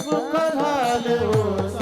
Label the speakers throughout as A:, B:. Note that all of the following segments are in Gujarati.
A: મુખ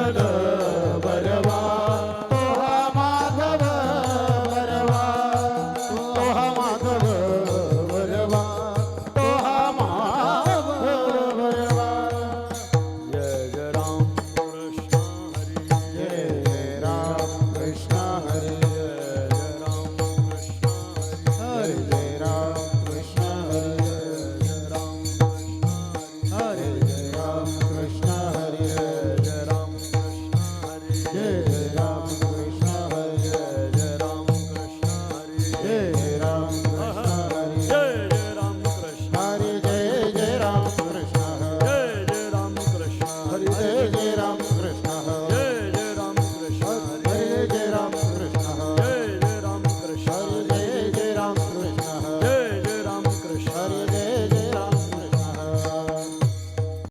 B: Hello. Yeah.